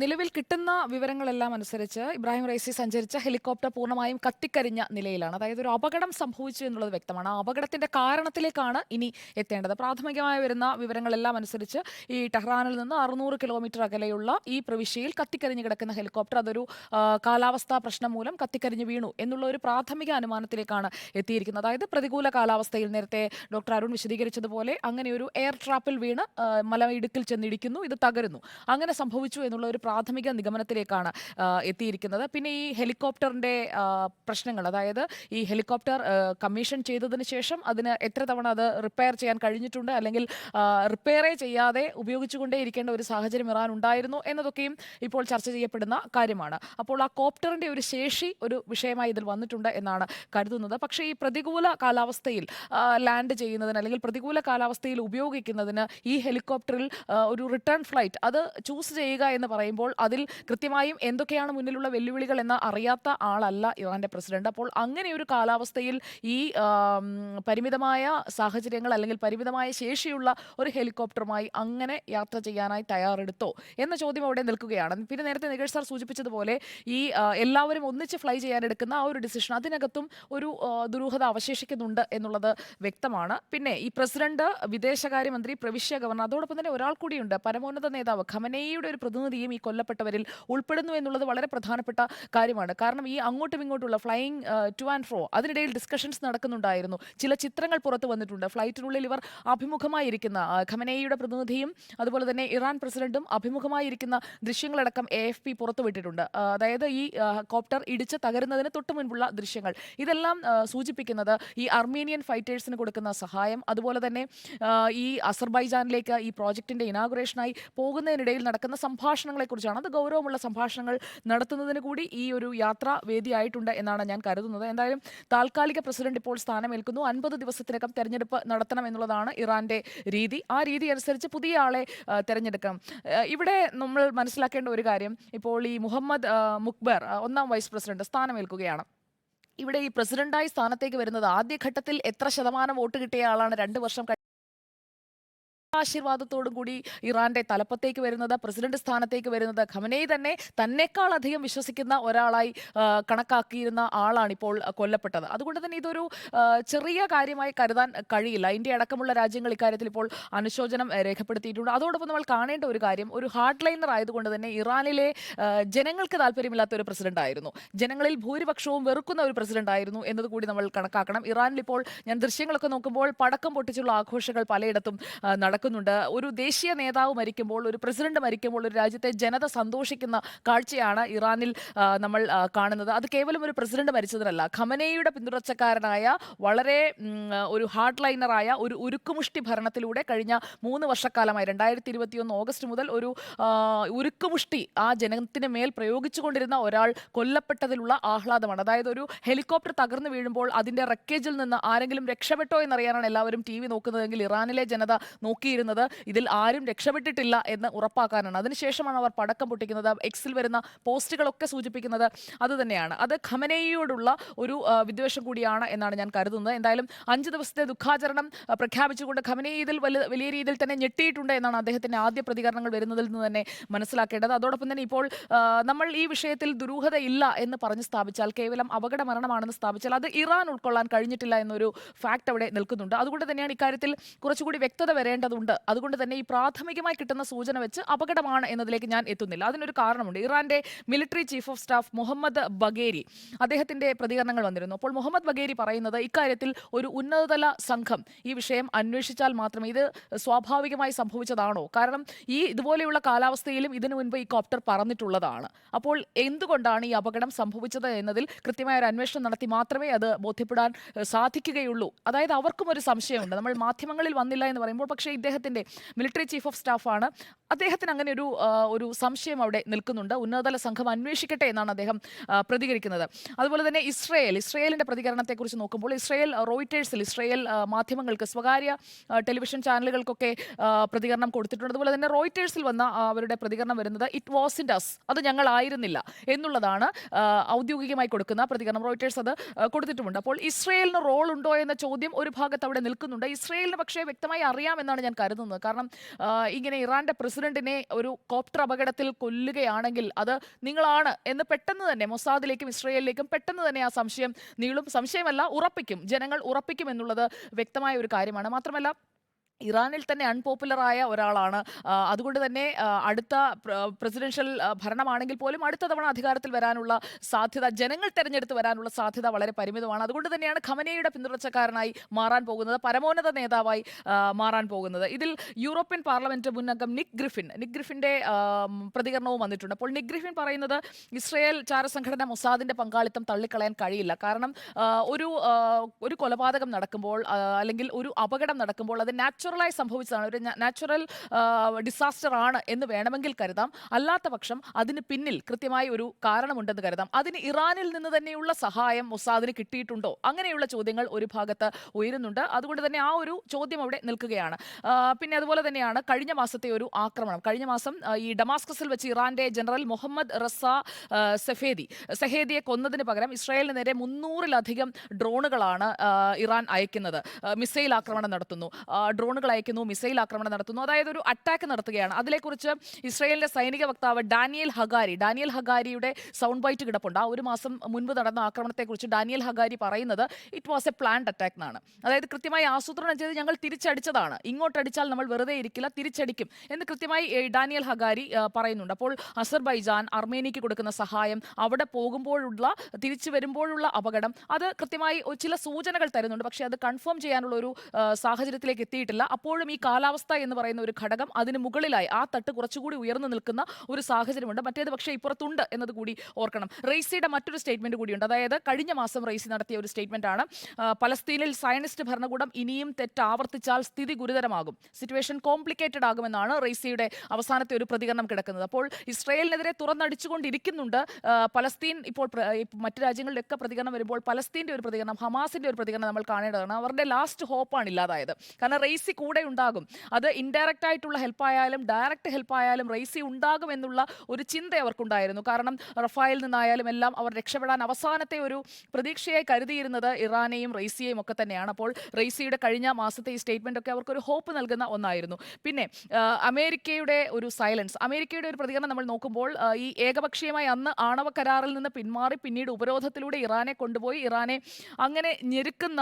നിലവിൽ കിട്ടുന്ന വിവരങ്ങളെല്ലാം അനുസരിച്ച് ഇബ്രാഹിം റൈസി സഞ്ചരിച്ച ഹെലികോപ്റ്റർ പൂർണമായും കത്തിക്കരിഞ്ഞ നിലയിലാണ്. അതായത് ഒരു അപകടം സംഭവിച്ചു എന്നുള്ളത് വ്യക്തമാണ്. ആ അപകടത്തിന്റെ കാരണത്തിലേക്കാണ് ഇനി എത്തേണ്ടത്. പ്രാഥമികമായി വരുന്ന വിവരങ്ങളെല്ലാം അനുസരിച്ച് ഈ ടെഹ്റാനിൽ നിന്ന് അറുന്നൂറ് കിലോമീറ്റർ അകലെയുള്ള ഈ പ്രവിശ്യയിൽ കത്തിക്കരിഞ്ഞ് കിടക്കുന്ന ഹെലികോപ്റ്റർ അതൊരു കാലാവസ്ഥാ പ്രശ്നം മൂലം കത്തിക്കരിഞ്ഞ് വീണു എന്നുള്ള ഒരു പ്രാഥമിക അനുമാനത്തിലേക്കാണ് എത്തിയിരിക്കുന്നത്. അതായത് പ്രതികൂല കാലാവസ്ഥയിൽ നേരത്തെ ഡോക്ടർ അരുൺ വിശദീകരിച്ചതുപോലെ അങ്ങനെ ഒരു എയർ ട്രാപ്പിൽ വീണ് മല ഇടുക്കിൽ ചെന്നിടിക്കുന്നു. ഇത് തകരുന്നു. അങ്ങനെ സംഭവിച്ചു എന്നുള്ള ഒരു പ്രാഥമിക നിഗമനത്തിലേക്കാണ് എത്തിയിരിക്കുന്നത്. പിന്നെ ഈ ഹെലികോപ്റ്ററിന്റെ പ്രശ്നങ്ങൾ അതായത് ഈ ഹെലികോപ്റ്റർ കമ്മീഷൻ ചെയ്തതിന് ശേഷം അതിന് എത്ര തവണ അത് റിപ്പയർ ചെയ്യാൻ കഴിഞ്ഞിട്ടുണ്ട് അല്ലെങ്കിൽ റിപ്പയറേ ചെയ്യാതെ ഉപയോഗിച്ചുകൊണ്ടേ ഇരിക്കേണ്ട ഒരു സാഹചര്യം ഇറാൻ ഉണ്ടായിരുന്നു എന്നതൊക്കെയും ഇപ്പോൾ ചർച്ച ചെയ്യപ്പെടുന്ന കാര്യമാണ്. അപ്പോൾ ആ കോപ്റ്ററിന്റെ ഒരു ശേഷി ഒരു വിഷയമായി ഇതിൽ വന്നിട്ടുണ്ട് എന്നാണ് കരുതുന്നത്. പക്ഷേ ഈ പ്രതികൂല കാലാവസ്ഥയിൽ ലാൻഡ് ചെയ്യുന്നതിന് അല്ലെങ്കിൽ പ്രതികൂല കാലാവസ്ഥയിൽ ഉപയോഗിക്കുന്നതിന് ഈ ഹെലികോപ്റ്ററിൽ ഒരു റിട്ടേൺ ഫ്ലൈറ്റ് അത് ചൂസ് ചെയ്യുക എന്ന് പറയുമ്പോൾ അതിൽ കൃത്യമായും എന്തൊക്കെയാണ് മുന്നിലുള്ള വെല്ലുവിളികൾ എന്ന് അറിയാത്ത ആളല്ല ഇറാന്റെ പ്രസിഡന്റ്. അപ്പോൾ അങ്ങനെ ഒരു കാലാവസ്ഥയിൽ ഈ പരിമിതമായ സാഹചര്യങ്ങൾ അല്ലെങ്കിൽ പരിമിതമായ ശേഷിയുള്ള ഒരു ഹെലികോപ്റ്ററുമായി അങ്ങനെ യാത്ര ചെയ്യാനായി തയ്യാറെടുത്തോ എന്ന ചോദ്യം അവിടെ നിൽക്കുകയാണ്. പിന്നെ നേരത്തെ നികേഷ് സാർ സൂചിപ്പിച്ചതുപോലെ ഈ എല്ലാവരും ഒന്നിച്ച് ഫ്ലൈ ചെയ്യാൻ എടുക്കുന്ന ആ ഒരു ഡിസിഷൻ അതിനകത്തും ഒരു ദുരൂഹത അവശേഷിക്കുന്നുണ്ട് എന്നുള്ളത് വ്യക്തമാണ്. പിന്നെ ഈ പ്രസിഡന്റ് വിദേശകാര്യമന്ത്രി പ്രവിശ്യ ഗവർണർ അതോടൊപ്പം തന്നെ ഒരാൾ കൂടിയുണ്ട് പരമോന്നത നേതാവ് ഖമനേയുടെ ഒരു പ്രതിനിധിയും ഈ കൊല്ലപ്പെട്ടവരിൽ ഉൾപ്പെടുന്നു എന്നുള്ളത് വളരെ പ്രധാനപ്പെട്ട കാര്യമാണ്. കാരണം ഈ അങ്ങോട്ടും ഇങ്ങോട്ടുള്ള ഫ്ലൈയിങ് ടു ആൻഡ് ഫ്രോ അതിനിടയിൽ ഡിസ്കഷൻസ് നടക്കുന്നുണ്ടായിരുന്നു. ചില ചിത്രങ്ങൾ പുറത്തു വന്നിട്ടുണ്ട്. ഫ്ലൈറ്റിനുള്ളിൽ ഇവർ അഭിമുഖമായിരിക്കുന്ന ഖമനേയുടെ പ്രതിനിധിയും അതുപോലെ തന്നെ ഇറാൻ പ്രസിഡന്റും അഭിമുഖമായിരിക്കുന്ന ദൃശ്യങ്ങളടക്കം എ എഫ് പി പുറത്തുവിട്ടിട്ടുണ്ട് അതായത് ഈ കോപ്റ്റർ ഇടിച്ച് തകരുന്നതിന് തൊട്ടു മുൻപുള്ള ദൃശ്യങ്ങൾ. ഇതെല്ലാം സൂചിപ്പിക്കുന്നത് ഈ അർമേനിയൻ ഫൈറ്റേഴ്സിന് കൊടുക്കുന്ന സഹായം അതുപോലെ തന്നെ ഈ അസർബൈജാനിലേക്ക് ഈ പ്രോജക്റ്റിന്റെ ഇനാഗുറേഷനായി പോകുന്നതിനിടയിൽ നടക്കുന്ന സംഭാഷണങ്ങളെക്കുറിച്ചാണ് അത് ഗൗരവമുള്ള സംഭാഷണങ്ങൾ നടത്തുന്നതിന് കൂടി ഈ ഒരു യാത്ര വേദിയായിട്ടുണ്ട് എന്നാണ് ഞാൻ കരുതുന്നത്. എന്തായാലും താൽക്കാലിക പ്രസിഡന്റ് ഇപ്പോൾ സ്ഥാനമേൽക്കുന്നു. അൻപത് ദിവസത്തിനകം തെരഞ്ഞെടുപ്പ് നടത്തണം എന്നുള്ളതാണ് ഇറാന്റെ രീതി. ആ രീതി അനുസരിച്ച് പുതിയ ആളെ തിരഞ്ഞെടുക്കണം. ഇവിടെ നമ്മൾ മനസ്സിലാക്കേണ്ട ഒരു കാര്യം ഇപ്പോൾ ഈ മുഹമ്മദ് മുക്ബർ ഒന്നാം വൈസ് പ്രസിഡന്റ് സ്ഥാനമേൽക്കുകയാണ്. ഇവിടെ ഈ പ്രസിഡന്റായി സ്ഥാനത്തേക്ക് വരുന്നത് ആദ്യഘട്ടത്തിൽ എത്ര ശതമാനം വോട്ട് കിട്ടിയ ആളാണ് രണ്ട് വർഷം ആശീർവാദത്തോടും കൂടി ഇറാന്റെ തലപ്പത്തേക്ക് വരുന്നത് പ്രസിഡന്റ് സ്ഥാനത്തേക്ക് വരുന്നത് ഖമനയെ തന്നെ തന്നെക്കാൾ അധികം വിശ്വസിക്കുന്ന ഒരാളായി കണക്കാക്കിയിരുന്ന ആളാണ് ഇപ്പോൾ കൊല്ലപ്പെട്ടത്. അതുകൊണ്ട് തന്നെ ഇതൊരു ചെറിയ കാര്യമായി കരുതാൻ കഴിയില്ല. ഇന്ത്യ അടക്കമുള്ള രാജ്യങ്ങൾ ഇക്കാര്യത്തിൽ ഇപ്പോൾ അനുശോചനം രേഖപ്പെടുത്തിയിട്ടുണ്ട്. അതോടൊപ്പം നമ്മൾ കാണേണ്ട ഒരു കാര്യം ഒരു ഹാർഡ് ലൈനർ ആയതുകൊണ്ട് തന്നെ ഇറാനിലെ ജനങ്ങൾക്ക് താല്പര്യമില്ലാത്ത ഒരു പ്രസിഡന്റ് ആയിരുന്നു ജനങ്ങളിൽ ഭൂരിപക്ഷവും വെറുക്കുന്ന ഒരു പ്രസിഡന്റ് ആയിരുന്നു എന്നതുകൂടി നമ്മൾ കണക്കാക്കണം. ഇറാനിൽ ഇപ്പോൾ ഞാൻ ദൃശ്യങ്ങളൊക്കെ നോക്കുമ്പോൾ പടക്കം പൊട്ടിച്ചുള്ള ആഘോഷങ്ങൾ പലയിടത്തും ആ, നടക്കുന്നുണ്ട്. ഒരു ദേശീയ നേതാവ് മരിക്കുമ്പോൾ ഒരു പ്രസിഡന്റ് മരിക്കുമ്പോൾ ഒരു രാജ്യത്തെ ജനത സന്തോഷിക്കുന്ന കാഴ്ചയാണ് ഇറാനിൽ നമ്മൾ കാണുന്നത്. അത് കേവലം ഒരു പ്രസിഡന്റ് മരിച്ചതിനല്ല. ഖമനയുടെ പിന്തുടർച്ചക്കാരനായ വളരെ ഒരു ഹാർഡ് ലൈനറായ ഒരു ഉരുക്കുമുഷ്ടി ഭരണത്തിലൂടെ കഴിഞ്ഞ മൂന്ന് വർഷക്കാലമായി രണ്ടായിരത്തി ഇരുപത്തിയൊന്ന് ഓഗസ്റ്റ് മുതൽ ഒരു ഉരുക്കുമുഷ്ടി ആ ജനത്തിന് മേൽ പ്രയോഗിച്ചുകൊണ്ടിരുന്ന ഒരാൾ കൊല്ലപ്പെട്ടതിലുള്ള ആഹ്ലാദമാണ്. അതായത് ഒരു ഹെലികോപ്റ്റർ തകർന്നു വീഴുമ്പോൾ അതിന്റെ റക്കേജിൽ നിന്ന് ആരെങ്കിലും രക്ഷപ്പെട്ടോ എന്നറിയാനാണ് എല്ലാവരും ടി വി നോക്കുന്നതെങ്കിൽ ഇറാനിലെ ജനത നോക്കിയിരുന്നത് ഇതിൽ ആരും രക്ഷപ്പെട്ടിട്ടില്ല എന്ന് ഉറപ്പാക്കാനാണ്. അതിനുശേഷമാണ് അവർ പടക്കം പൊട്ടിക്കുന്നത്. എക്സിൽ വരുന്ന പോസ്റ്റുകളൊക്കെ സൂചിപ്പിക്കുന്നത് അത് തന്നെയാണ് അത് ഖമനേയോടുള്ള ഒരു വിദ്വേഷം കൂടിയാണ് എന്നാണ് ഞാൻ കരുതുന്നത്. എന്തായാലും അഞ്ച് ദിവസത്തെ ദുഃഖാചരണം പ്രഖ്യാപിച്ചുകൊണ്ട് ഖമനേ ഇതിൽ വലിയ രീതിയിൽ തന്നെ ഞെട്ടിയിട്ടുണ്ട് എന്നാണ് അദ്ദേഹത്തിന്റെ ആദ്യ പ്രതികരണങ്ങൾ വരുന്നതിൽ നിന്ന് തന്നെ മനസ്സിലാക്കേണ്ടത്. അതോടൊപ്പം തന്നെ ഇപ്പോൾ നമ്മൾ ഈ വിഷയത്തിൽ ദുരൂഹത ഇല്ല എന്ന് പറഞ്ഞ് സ്ഥാപിച്ചാൽ കേവലം അപകട മരണമാണെന്ന് സ്ഥാപിച്ചാൽ അത് ഇറാൻ ഉൾക്കൊള്ളാൻ കഴിഞ്ഞിട്ടില്ല എന്നൊരു ഫാക്ട് അവിടെ നിൽക്കുന്നുണ്ട്. അതുകൊണ്ട് തന്നെയാണ് ഇക്കാര്യത്തിൽ കുറച്ചുകൂടി വ്യക്തത വരേണ്ടതുണ്ട്. അതുകൊണ്ട് തന്നെ ഈ പ്രാഥമികമായി കിട്ടുന്ന സൂചന വെച്ച് അപകടമാണ് എന്നതിലേക്ക് ഞാൻ എത്തുന്നില്ല. അതിനൊരു കാരണമുണ്ട്. ഇറാന്റെ military chief of staff Mohammad Bagheri അദ്ദേഹത്തിന്റെ പ്രതികരണങ്ങൾ വന്നിരുന്നു. അപ്പോൾ മുഹമ്മദ് ബഗേരി പറയുന്നത് ഇക്കാര്യത്തിൽ ഒരു ഉന്നതതല സംഘം ഈ വിഷയം അന്വേഷിച്ചാൽ മാത്രമേ ഇത് സ്വാഭാവികമായി സംഭവിച്ചതാണോ? കാരണം ഈ ഇതുപോലെയുള്ള കാലാവസ്ഥയിലും ഇതിനു മുൻപ് ഈ കോപ്റ്റർ പറന്നിട്ടുള്ളതാണ്. അപ്പോൾ എന്തുകൊണ്ടാണ് ഈ അപകടം സംഭവിച്ചത് എന്നതിൽ കൃത്യമായ ഒരു അന്വേഷണം നടത്തി മാത്രമേ അത് ബോധ്യപ്പെടാൻ സാധിക്കുകയുള്ളൂ? അതായത് അവർക്കും ഒരു സംശയമുണ്ട്. നമ്മൾ മാധ്യമങ്ങളിൽ വന്നില്ല എന്ന് പറയുമ്പോൾ പക്ഷേ ഇദ്ദേഹത്തിന്റെ മിലിറ്ററി ചീഫ് ഓഫ് സ്റ്റാഫാണ്. അദ്ദേഹത്തിന് അങ്ങനെ ഒരു ഒരു സംശയം അവിടെ നിൽക്കുന്നുണ്ട്. ഉന്നതതല സംഘം അന്വേഷിക്കട്ടെ എന്നാണ് അദ്ദേഹം പ്രതികരിക്കുന്നത്. അതുപോലെ തന്നെ ഇസ്രയേൽ ഇസ്രയേലിന്റെ പ്രതികരണത്തെക്കുറിച്ച് നോക്കുമ്പോൾ ഇസ്രയേൽ റോയിറ്റേഴ്സിൽ ഇസ്രയേൽ മാധ്യമങ്ങൾക്ക് സ്വകാര്യ ടെലിവിഷൻ ചാനലുകൾക്കൊക്കെ പ്രതികരണം കൊടുത്തിട്ടുണ്ട്. അതുപോലെ തന്നെ റോയിറ്റേഴ്സിൽ വന്ന അവരുടെ പ്രതികരണം വരുന്നത് ഇറ്റ് വാസ് ഇൻ ഡസ് അത് ഞങ്ങളായിരുന്നില്ല എന്നുള്ളതാണ് ഔദ്യോഗികമായി കൊടുക്കുന്ന പ്രതികരണം. റോയിറ്റേഴ്സ് അത് കൊടുത്തിട്ടുമുണ്ട്. അപ്പോൾ ഇസ്രയേലിന് റോൾ ഉണ്ടോ എന്ന ചോദ്യം ഒരു ഭാഗത്ത് അവിടെ നിൽക്കുന്നുണ്ട്. ഇസ്രയേലിന് പക്ഷേ വ്യക്തമായി അറിയാമെന്നാണ് ഞാൻ കരുതുന്നത്. കാരണം ഇങ്ങനെ ഇറാന്റെ പ്രസിഡന്റിനെ ഒരു കോപ്റ്റർ അപകടത്തിൽ കൊല്ലുകയാണെങ്കിൽ അത് നിങ്ങളാണ് എന്ന് പെട്ടെന്ന് തന്നെ മൊസാദിലേക്കും ഇസ്രയേലിലേക്കും പെട്ടെന്ന് തന്നെ ആ സംശയം നീളും. സംശയമല്ല ഉറപ്പിക്കും. ജനങ്ങൾ ഉറപ്പിക്കും എന്നുള്ളത് വ്യക്തമായ ഒരു കാര്യമാണ്. മാത്രമല്ല ഇറാനിൽ തന്നെ അൺപോപ്പുലറായ ഒരാളാണ്. അതുകൊണ്ട് തന്നെ അടുത്ത പ്രസിഡൻഷ്യൽ ഭരണമാണെങ്കിൽ പോലും അടുത്ത തവണ അധികാരത്തിൽ വരാനുള്ള സാധ്യത ജനങ്ങൾ തെരഞ്ഞെടുത്ത് വരാനുള്ള സാധ്യത വളരെ പരിമിതമാണ്. അതുകൊണ്ട് തന്നെയാണ് ഖമനയുടെ പിന്തുടർച്ചക്കാരനായി മാറാൻ പോകുന്നത് പരമോന്നത നേതാവായി മാറാൻ പോകുന്നത്. ഇതിൽ യൂറോപ്യൻ പാർലമെന്റ് മുന്നംഗം നിക് ഗ്രിഫിൻ നിക് ഗ്രിഫിന്റെ പ്രതികരണവും വന്നിട്ടുണ്ട്. അപ്പോൾ നിക് ഗ്രിഫിൻ പറയുന്നത് ഇസ്രയേൽ ചാരസംഘടന മൊസാദിന്റെ പങ്കാളിത്തം തള്ളിക്കളയാൻ കഴിയില്ല. കാരണം ഒരു ഒരു കൊലപാതകം നടക്കുമ്പോൾ അല്ലെങ്കിൽ ഒരു അപകടം നടക്കുമ്പോൾ അത് നാച്ചുറലായി സംഭവിച്ചതാണ്. ഒരു നാച്ചുറൽ ഡിസാസ്റ്റർ ആണ് എന്ന് വേണമെങ്കിൽ കരുതാം. അല്ലാത്ത പക്ഷം അതിന് പിന്നിൽ കൃത്യമായി ഒരു കാരണമുണ്ടെന്ന് കരുതാം. അതിന് ഇറാനിൽ നിന്ന് തന്നെയുള്ള സഹായം മൊസാദിന് കിട്ടിയിട്ടുണ്ടോ? അങ്ങനെയുള്ള ചോദ്യങ്ങൾ ഒരു ഭാഗത്ത് ഉയരുന്നുണ്ട്. അതുകൊണ്ട് തന്നെ ആ ഒരു ചോദ്യം അവിടെ നിൽക്കുകയാണ്. പിന്നെ അതുപോലെ തന്നെയാണ് കഴിഞ്ഞ മാസത്തെ ഒരു ആക്രമണം. കഴിഞ്ഞ മാസം ഈ ഡമാസ്കസിൽ വെച്ച് ഇറാന്റെ ജനറൽ മുഹമ്മദ് റസ സഫേദി സെഹേദിയെ കൊന്നതിന് പകരം ഇസ്രായേലിന് നേരെ മുന്നൂറിലധികം ഡ്രോണുകളാണ് ഇറാൻ അയക്കുന്നത്. മിസൈൽ ആക്രമണം നടത്തുന്നു. ആ, ഡ്രോണുകൾ അയക്കുന്നു മിസൈൽ ആക്രമണം നടത്തുന്നു. അതായത് ഒരു അറ്റാക്ക് നടത്തുകയാണ്. അതിലെക്കുറിച്ച് ഇസ്രയേലിന്റെ സൈനിക വക്താവ് ഡാനിയൽ ഹഗാരി ഡാനിയൽ ഹഗാരിയുടെ സൗണ്ട് ബൈറ്റ് കിടപ്പുണ്ട്. ആ ഒരു മാസം മുൻപ് നടന്ന ആക്രമണത്തെക്കുറിച്ച് ഡാനിയൽ ഹഗാരി പറയുന്നത് it was a planned attack എന്നാണ്. അതായത് കൃത്യമായി ആസൂത്രണം ചെയ്ത് ഞങ്ങൾ തിരിച്ചടിച്ചതാണ്. ഇങ്ങോട്ടടിച്ചാൽ നമ്മൾ വെറുതെ ഇരിക്കില്ല തിരിച്ചടിക്കും എന്ന് കൃത്യമായി ഡാനിയൽ ഹഗാരി പറയുന്നുണ്ട്. അപ്പോൾ അസർബൈജാൻ അർമേനിയക്ക് കൊടുക്കുന്ന സഹായം അവിടെ പോകുമ്പോഴുള്ള തിരിച്ചു വരുമ്പോഴുള്ള അപകടം അത് കൃത്യമായി ചില സൂചനകൾ തരുന്നുണ്ട്. പക്ഷേ അത് കൺഫേം ചെയ്യാനുള്ള ഒരു സാഹചര്യത്തിലേക്ക് എത്തിയിട്ടില്ല. അപ്പോഴും ഈ കാലാവസ്ഥ എന്ന് പറയുന്ന ഒരു ഘടകം അതിന് മുകളിലായി ആ തട്ട് കുറച്ചുകൂടി ഉയർന്നു നിൽക്കുന്ന ഒരു സാഹചര്യമുണ്ട്. മറ്റേത് പക്ഷേ ഇപ്പുറത്തുണ്ട് എന്നത് കൂടി ഓർക്കണം. റെയ്സിയുടെ മറ്റൊരു സ്റ്റേറ്റ്മെന്റ് കൂടിയുണ്ട്. അതായത് കഴിഞ്ഞ മാസം റെയ്സി നടത്തിയ ഒരു സ്റ്റേറ്റ്മെന്റ് ആണ് പലസ്തീനിൽ സയനിസ്റ്റ് ഭരണകൂടം ഇനിയും തെറ്റ് ആവർത്തിച്ചാൽ സ്ഥിതി ഗുരുതരമാകും. സിറ്റുവേഷൻ കോംപ്ലിക്കേറ്റഡ് ആകുമെന്നാണ് റെയ്സിയുടെ അവസാനത്തെ ഒരു പ്രതികരണം കിടക്കുന്നത്. അപ്പോൾ ഇസ്രയേലിനെതിരെ തുറന്നടിച്ചുകൊണ്ടിരിക്കുന്നുണ്ട് പലസ്തീൻ ഇപ്പോൾ മറ്റു രാജ്യങ്ങളുടെയൊക്കെ പ്രതികരണം വരുമ്പോൾ പലസ്തീന്റെ ഒരു പ്രതികരണം ഹമാസിന്റെ ഒരു പ്രതികരണം നമ്മൾ കാണേണ്ടതാണ്. അവരുടെ ലാസ്റ്റ് ഹോപ്പാണ് ഇല്ലാതായത്. കാരണം റെയ്സി കൂടെ ഉണ്ടാകും. അത് ഇൻഡയറക്റ്റ് ആയിട്ടുള്ള ഹെൽപ്പ് ആയാലും ഡയറക്റ്റ് ഹെൽപ്പ് ആയാലും റേസി ഉണ്ടാകും എന്നുള്ള ഒരു ചിന്ത അവർക്കുണ്ടായിരുന്നു. കാരണം റഫായിൽ നിന്നായാലും എല്ലാം അവർ രക്ഷപ്പെടാൻ അവസാനത്തെ ഒരു പ്രതീക്ഷയായി കരുതിയിരുന്നത് ഇറാനെയും റൈസിയെയും ഒക്കെ തന്നെയാണ്. അപ്പോൾ റൈസിയുടെ കഴിഞ്ഞ മാസത്തെ ഈ സ്റ്റേറ്റ്മെന്റ് ഒക്കെ അവർക്കൊരു ഹോപ്പ് നൽകുന്ന ഒന്നായിരുന്നു. പിന്നെ അമേരിക്കയുടെ ഒരു സൈലൻസ് അമേരിക്കയുടെ ഒരു പ്രതികരണം നമ്മൾ നോക്കുമ്പോൾ ഈ ഏകപക്ഷീയമായി അന്ന് ആണവ കരാറിൽ നിന്ന് പിന്മാറി പിന്നീട് ഉപരോധത്തിലൂടെ ഇറാനെ കൊണ്ടുപോയി. ഇറാനെ അങ്ങനെ ഞെരുക്കുന്ന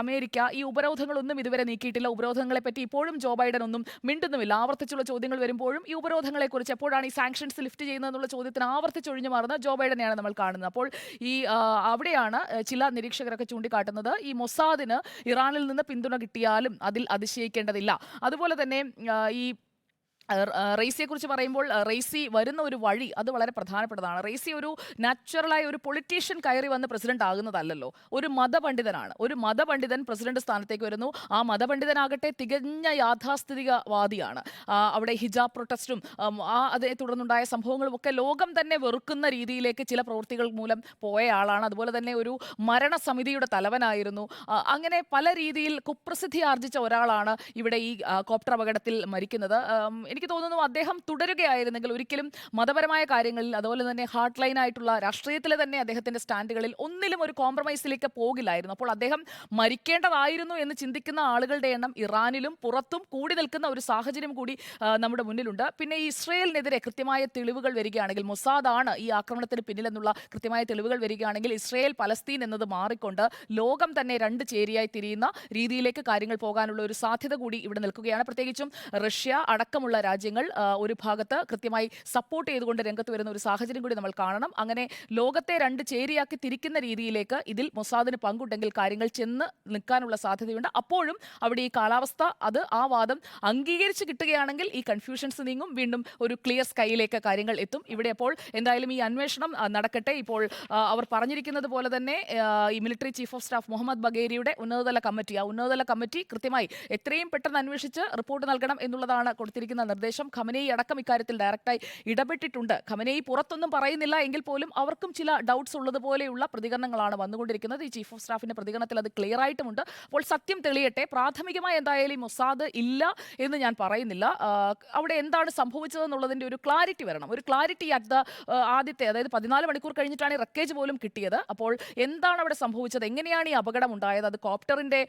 അമേരിക്ക ഈ ഉപരോധങ്ങളൊന്നും ഇതുവരെ നീക്കിയിട്ടില്ല. ഉപരോധങ്ങളെ പറ്റി ഇപ്പോഴും ജോ ബൈഡൻ ഒന്നും മിണ്ടുന്നുമില്ല. ആവർത്തിച്ചുള്ള ചോദ്യങ്ങൾ വരുമ്പോഴും ഈ ഉപരോധങ്ങളെക്കുറിച്ച് എപ്പോഴാണ് ഈ സാങ്ഷൻസ് ലിഫ്റ്റ് ചെയ്യുന്നതെന്നുള്ള ചോദ്യത്തിന് ആവർത്തിച്ചൊഴിഞ്ഞു മാറുന്ന ജോ ബൈഡനെയാണ് നമ്മൾ കാണുന്നത്. അപ്പോൾ ഈ അവിടെയാണ് ചില നിരീക്ഷകരൊക്കെ ചൂണ്ടിക്കാട്ടുന്നത്. ഈ മൊസാദിന് ഇറാനിൽ നിന്ന് പിന്തുണ കിട്ടിയാലും അതിൽ അതിശയിക്കേണ്ടതില്ല. അതുപോലെ തന്നെ ഈ റേസിയെ കുറിച്ച് പറയുമ്പോൾ റേസി വരുന്ന ഒരു വഴി അത് വളരെ പ്രധാനപ്പെട്ടതാണ്. റേസി ഒരു നാച്ചുറലായ ഒരു പൊളിറ്റീഷ്യൻ കയറി വന്ന് പ്രസിഡന്റ് ആകുന്നതല്ലല്ലോ. ഒരു മതപണ്ഡിതനാണ്. ഒരു മതപണ്ഡിതൻ പ്രസിഡന്റ് സ്ഥാനത്തേക്ക് വരുന്നു. ആ മതപണ്ഡിതനാകട്ടെ തികഞ്ഞ യാഥാസ്ഥിതികവാദിയാണ്. അവിടെ ഹിജാബ് പ്രൊട്ടസ്റ്റും ആ അതേ തുടർന്നുണ്ടായ സംഭവങ്ങളും ഒക്കെ ലോകം തന്നെ വെറുക്കുന്ന രീതിയിലേക്ക് ചില പ്രവൃത്തികൾ മൂലം പോയ ആളാണ്. അതുപോലെ തന്നെ ഒരു മരണസമിതിയുടെ തലവനായിരുന്നു. അങ്ങനെ പല രീതിയിൽ കുപ്രസിദ്ധി ആർജിച്ച ഒരാളാണ് ഇവിടെ ഈ കോപ്റ്റർ അപകടത്തിൽ മരിക്കുന്നത്. എനിക്ക് തോന്നുന്നു അദ്ദേഹം തുടരുകയായിരുന്നെങ്കിൽ ഒരിക്കലും മതപരമായ കാര്യങ്ങളിൽ അതുപോലെ തന്നെ ഹാർട്ട് ലൈൻ ആയിട്ടുള്ള രാഷ്ട്രീയത്തിലെ തന്നെ അദ്ദേഹത്തിന്റെ സ്റ്റാൻഡുകളിൽ ഒന്നിലും ഒരു കോംപ്രമൈസിലേക്ക് പോകില്ലായിരുന്നു. അപ്പോൾ അദ്ദേഹം മരിക്കേണ്ടതായിരുന്നു എന്ന് ചിന്തിക്കുന്ന ആളുകളുടെ എണ്ണം ഇറാനിലും പുറത്തും കൂടി നിൽക്കുന്ന ഒരു സാഹചര്യം കൂടി നമ്മുടെ മുന്നിലുണ്ട്. പിന്നെ ഇസ്രയേലിനെതിരെ കൃത്യമായ തെളിവുകൾ വരികയാണെങ്കിൽ മൊസാദ് ആണ് ഈ ആക്രമണത്തിന് പിന്നിലെന്നുള്ള കൃത്യമായ തെളിവുകൾ വരികയാണെങ്കിൽ ഇസ്രയേൽ പലസ്തീൻ എന്നത് മാറിക്കൊണ്ട് ലോകം തന്നെ രണ്ട് ചേരിയായി തിരിയുന്ന രീതിയിലേക്ക് കാര്യങ്ങൾ പോകാനുള്ള ഒരു സാധ്യത കൂടി ഇവിടെ നിൽക്കുകയാണ്. പ്രത്യേകിച്ചും റഷ്യ അടക്കമുള്ള രാജ്യങ്ങൾ ഒരു ഭാഗത്ത് കൃത്യമായി സപ്പോർട്ട് ചെയ്തുകൊണ്ട് രംഗത്ത് വരുന്ന ഒരു സാഹചര്യം കൂടി നമ്മൾ കാണണം. അങ്ങനെ ലോകത്തെ രണ്ട് ചേരിയാക്കി തിരിക്കുന്ന രീതിയിലേക്ക് ഇതിൽ മൊസാദിന് പങ്കുണ്ടെങ്കിൽ കാര്യങ്ങൾ ചെന്ന് നിൽക്കാനുള്ള സാധ്യതയുണ്ട്. അപ്പോഴും അവിടെ ഈ കാലാവസ്ഥ അത് ആ വാദം അംഗീകരിച്ച് കിട്ടുകയാണെങ്കിൽ ഈ കൺഫ്യൂഷൻസ് നീങ്ങും. വീണ്ടും ഒരു ക്ലിയർ സ്കൈയിലേക്ക് കാര്യങ്ങൾ എത്തും. ഇവിടെ അപ്പോൾ എന്തായാലും ഈ അന്വേഷണം നടക്കട്ടെ. ഇപ്പോൾ അവർ പറഞ്ഞിരിക്കുന്നത് പോലെ തന്നെ ഈ military chief of staff Mohammad ബഗേരിയുടെ ഉന്നതതല കമ്മിറ്റി. ആ ഉന്നതതല കമ്മിറ്റി കൃത്യമായി എത്രയും പെട്ടെന്ന് അന്വേഷിച്ച് റിപ്പോർട്ട് നൽകണം എന്നുള്ളതാണ് കൊടുത്തിരിക്കുന്ന നിർദ്ദേശം ഖമനേയി അടക്കം ഇക്കാര്യത്തിൽ ഡയറക്റ്റായി ഇടപെട്ടിട്ടുണ്ട്. ഖമനേയി പുറത്തൊന്നും പറയുന്നില്ല എങ്കിൽ പോലും അവർക്കും ചില ഡൗട്ട്സ് ഉള്ളതുപോലെയുള്ള പ്രതികരണങ്ങളാണ് വന്നുകൊണ്ടിരിക്കുന്നത്. ഈ ചീഫ് ഓഫ് സ്റ്റാഫിന്റെ പ്രതികരണത്തിൽ അത് ക്ലിയർ ആയിട്ടുമുണ്ട്. അപ്പോൾ സത്യം തെളിയട്ടെ പ്രാഥമികമായി എന്തായാലും മൊസാദ് ഇല്ല എന്ന് ഞാൻ പറയുന്നില്ല. അവിടെ എന്താണ് സംഭവിച്ചതെന്നുള്ളതിന്റെ ഒരു ക്ലാരിറ്റി വരണം. ഒരു ക്ലാരിറ്റി അറ്റ് ദ ആദ്യത്തെ അതായത് പതിനാല് മണിക്കൂർ കഴിഞ്ഞിട്ടാണ് ഈ റക്കേജ് പോലും കിട്ടിയത്. അപ്പോൾ എന്താണ് അവിടെ സംഭവിച്ചത്? എങ്ങനെയാണ് ഈ അപകടം ഉണ്ടായത്? അത് കോപ്റ്ററിന്റെ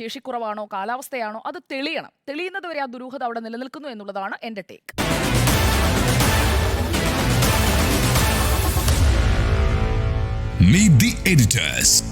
ശേഷിക്കുറവാണോ? കാലാവസ്ഥയാണോ? അത് തെളിയണം. തെളിയുന്നത് വരെ ആ ദുരൂഹത അവിടെ നിലനിൽക്കുന്നു എന്നുള്ളതാണ് എന്റെ ടേക്ക് Meet the editors.